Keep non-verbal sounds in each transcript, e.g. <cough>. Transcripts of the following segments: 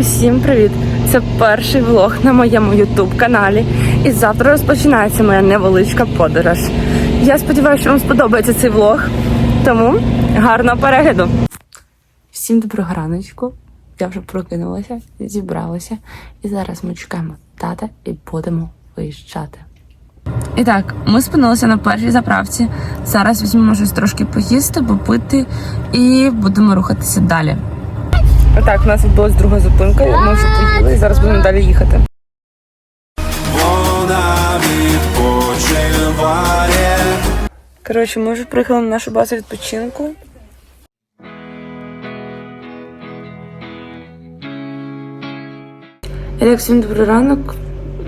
Усім привіт! Це перший влог на моєму ютуб каналі. І завтра розпочинається моя невеличка подорож. Я сподіваюся, що вам сподобається цей влог. Тому гарного перегляду! Всім доброго раночку. Я вже прокинулася, зібралася, і зараз ми чекаємо тата і будемо виїжджати. І так, ми спинилися на першій заправці. Зараз візьмемо щось трошки поїсти, попити і будемо рухатися далі. Отак, у нас відбулась друга зупинка. Ми вже поїли і зараз будемо далі їхати. Вона відпочиває. Коротше, ми вже приїхали на нашу базу відпочинку. Так, всім добрий ранок.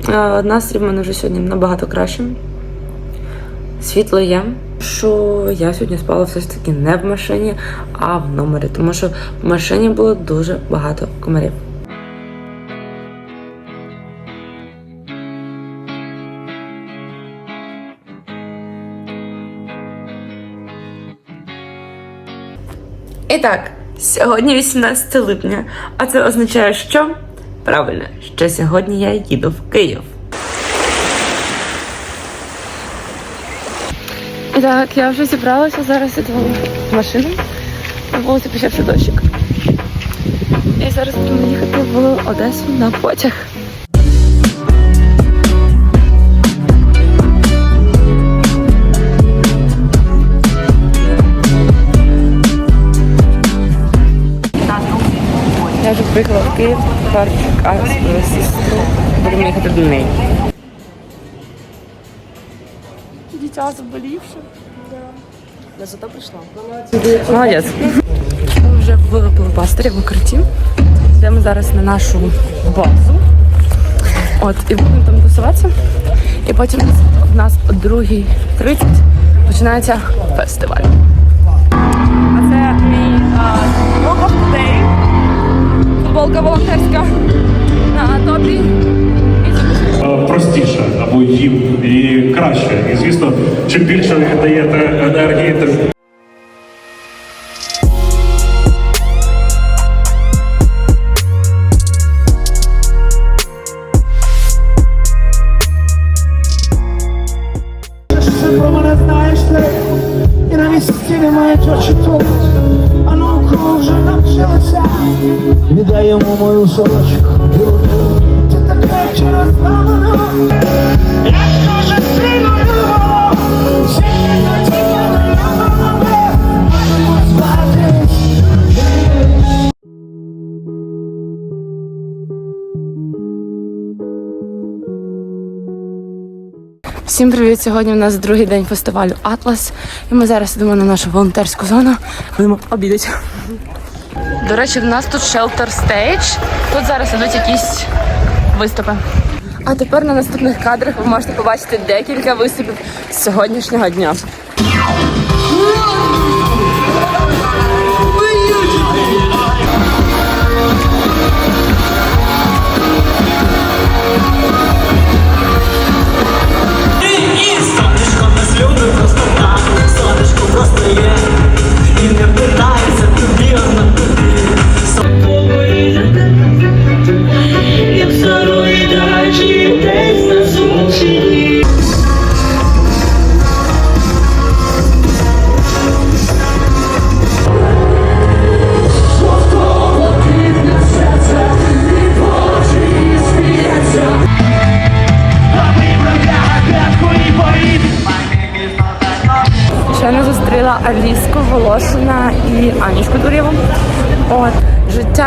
Е, Настрій в мене вже сьогодні набагато краще. Світло є. Що я сьогодні спала все ж таки не в машині, а в номері, тому що в машині було дуже багато комарів. І так, сьогодні 18 липня, а це означає, що правильно, що сьогодні я їду в Київ. Так, я вже зібралася, зараз іду в машину. На вулиці почався дощик. І зараз будемо їхати в Одесу на потяг. Я вже приїхала в Київ, тепер. Будемо їхати до неї. Дитя заболівши. Я зато прийшла. Молодець. Ми вже в Блокбастері в укритті. Йдемо зараз на нашу базу. От, і будемо там тусуватися. І потім в нас о 2.30 починається фестиваль. А це мій Day. Футболка волонтерська на топі. Простіше або їм і краще. І звісно, чим більше ви даєте енергії, тим про мене знаєш ти, і навіть стіни мають очі тут, а наука вже навчилася, віддай йому мою сорочку. Всім привіт! Сьогодні у нас другий день фестивалю Атлас. І ми зараз йдемо на нашу волонтерську зону. Будемо обідати. До речі, в нас тут shelter stage. Тут зараз ідуть якісь виступи. А тепер на наступних кадрах ви можете побачити декілька виступів сьогоднішнього дня.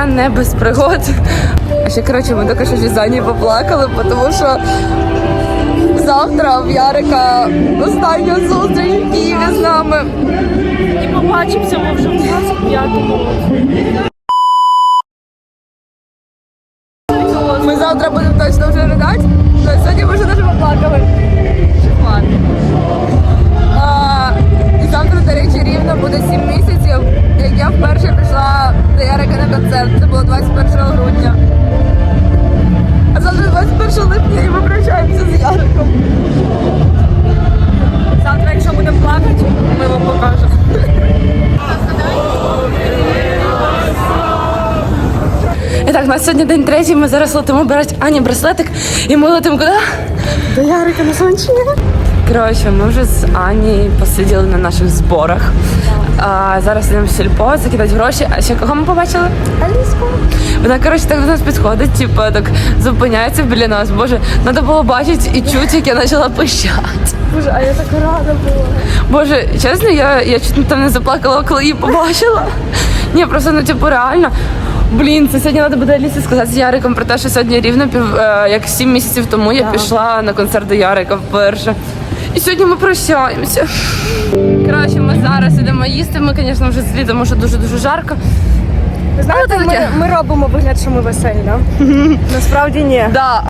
Життя не без пригод. А ще, коротше, ми тільки що Зані поплакали, тому що завтра в Ярика остання зустріч в Києві з нами. І побачимося ми вже в 25-му Ми завтра будемо точно вже ридати, але сьогодні ми вже дуже поплакали. У нас сьогодні день третій, ми зараз летимо брати Ані браслетик, і ми летимо куди? До Ярика на Сончині. Коротше, ми вже з Ані посиділи на наших зборах. А, зараз йдемо в сільпо, закидати гроші. А ще кого ми побачили? Аліску. Вона, коротше, так до нас підходить, типу, так зупиняється біля нас. Боже, треба було бачити і чути, як я почала пищати. Боже, а я така рада була. Боже, чесно, я, я чуть там не заплакала, коли її побачила. Ні, просто ну типу реально. Блін, це сьогодні треба буде Алісі сказати з Яриком про те, що сьогодні рівно пів е, як сім місяців тому я пішла на концерт до Ярика вперше. І сьогодні ми прощаємося. Краще ми зараз ідемо їсти. Ми, звісно, вже злі, тому що дуже дуже жарко. Знаєте, це ми, таке. ми робимо вигляд, що ми веселі, да? <laughs> Насправді ні. Да.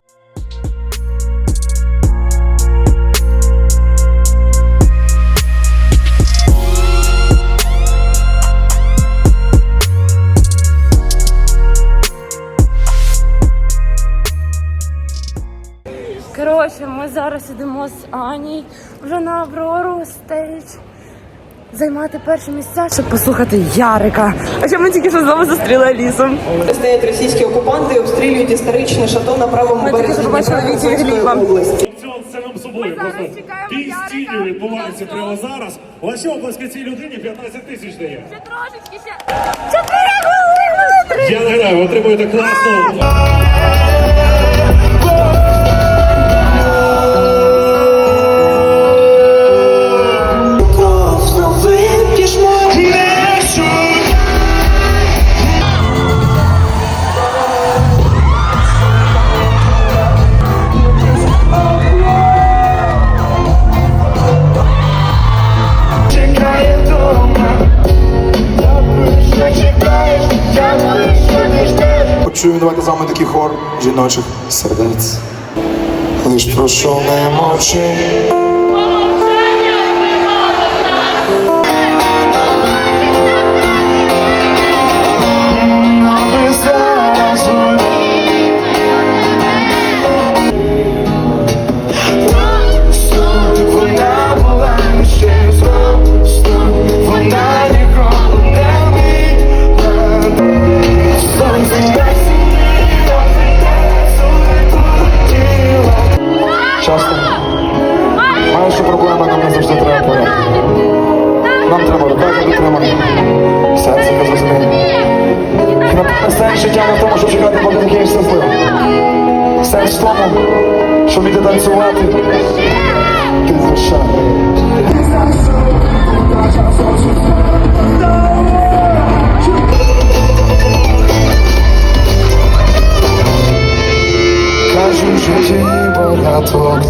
З Ані вже на Аврору стейдж. Займати перші місця, щоб послухати Ярика. А ще ми тільки що знову зустріли Алісу. Стоять російські окупанти і обстрілюють історичне шато на правому березі Гліба. області. Самим собою. Просто відбувається прямо зараз. Ваші оплески цій людині 15 тисяч дає. Трошечки ще. Я не знаю, ви отримуєте класну. Ждеш. давайте з вами такий хор жіночих сердець. Лиш прошу не мовчи. Сенс в тому, щоб іти танцювати. Ти. Кажуть, в житті багато.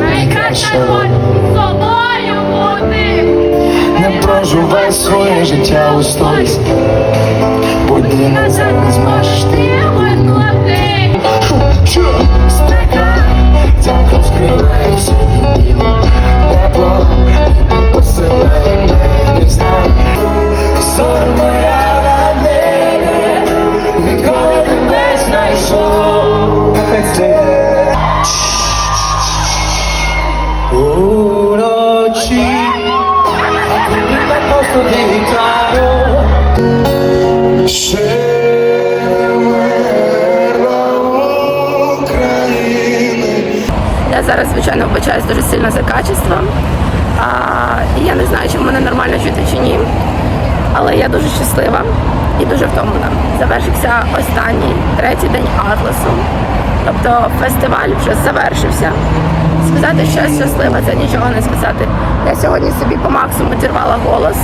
Найкраща роль собою бути. Не проживай своє життя у сторіс. Будні назад не зможеш ти. Зараз, звичайно, вбачаюсь дуже сильно за качеством. А, і я не знаю, чи в мене нормально чути чи ні. Але я дуже щаслива і дуже втомлена. Завершився останній третій день Атласу. Тобто фестиваль вже завершився. Сказати, що я щаслива, це нічого не сказати. Я сьогодні собі по максимуму зірвала голос.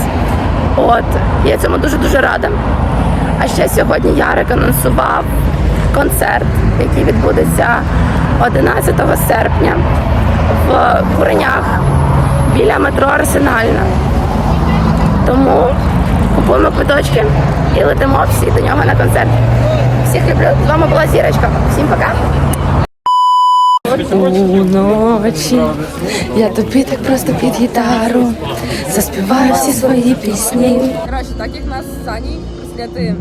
От, я цьому дуже-дуже рада. А ще сьогодні Ярик анонсував концерт, який відбудеться 11 серпня в Куренях біля метро Арсенальна. Тому купуємо квиточки і летимо всі до нього на концерт. Всіх люблю. З вами була зірочка. Всім пока. Уночі я тобі так просто під гітару заспіваю всі свої пісні. Коротше, так як нас Сані присняти